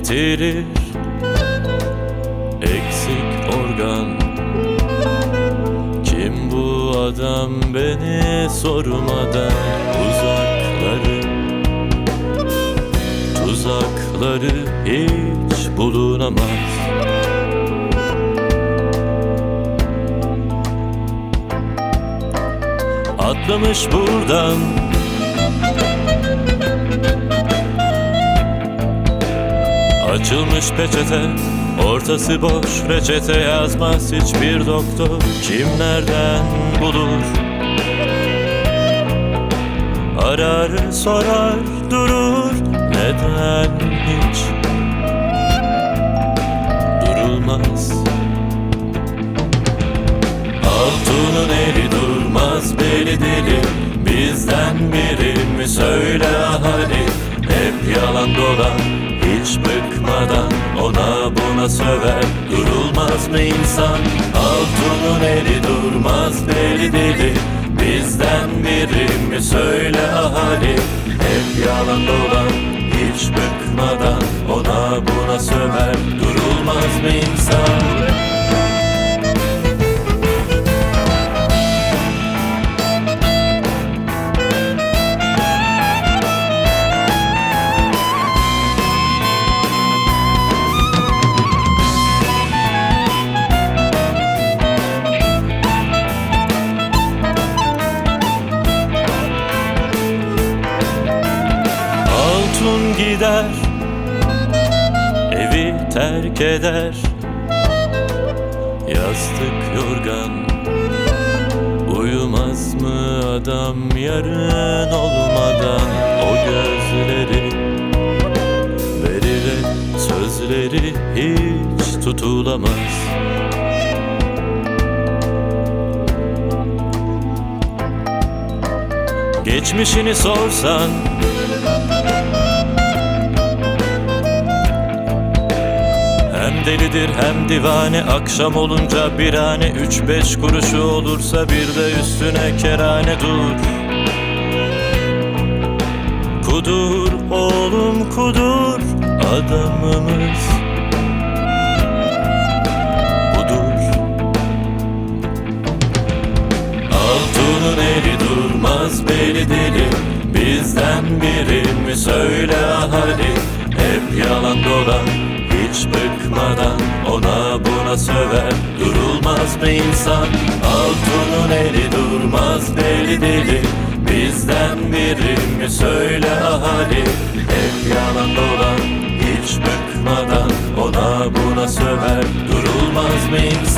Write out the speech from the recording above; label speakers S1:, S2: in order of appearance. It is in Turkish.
S1: bitirir. Eksik organ. Kim bu adam beni sormadan? Uzakları. Tuzakları hiç bulunamaz. Atlamış buradan Açılmış peçete Ortası boş reçete yazmaz hiçbir doktor. Kim nereden bulur? Arar sorar durur Neden hiç Durulmaz? Altun'un eli durmaz beli deli Bizden biri mi söyle ahali? Hep yalan dolan hiç bıkmadan Ona buna söver. Durulmaz mı insan? Altun'un eli durmaz beli deli. Bizden biri mi? Söyle ahali. Hep yalan dolan hiç bıkmadan Ona buna söver. Durulmaz mı insan Altun gider Evi terk eder. Yastık yorgan Uyumaz mı adam yarın olmadan? O gözleri Verilen sözleri hiç tutulamaz. Geçmişini sorsan Delidir hem divane. Akşam olunca bir hane Üç beş kuruşu olursa bir de üstüne kerane dur. Kudur oğlum kudur Adamımız. Budur Altun'un eli durmaz beli deli. Bizden biri mi söyle ahali? Hep yalan dolan hiç bıkmadan Ona buna söver. Durulmaz mı insan Altun'un eli durmaz deli deli. Bizden biri mi söyle ahali Hep yalan dolan hiç bıkmadan Ona buna söver. Durulmaz mı insan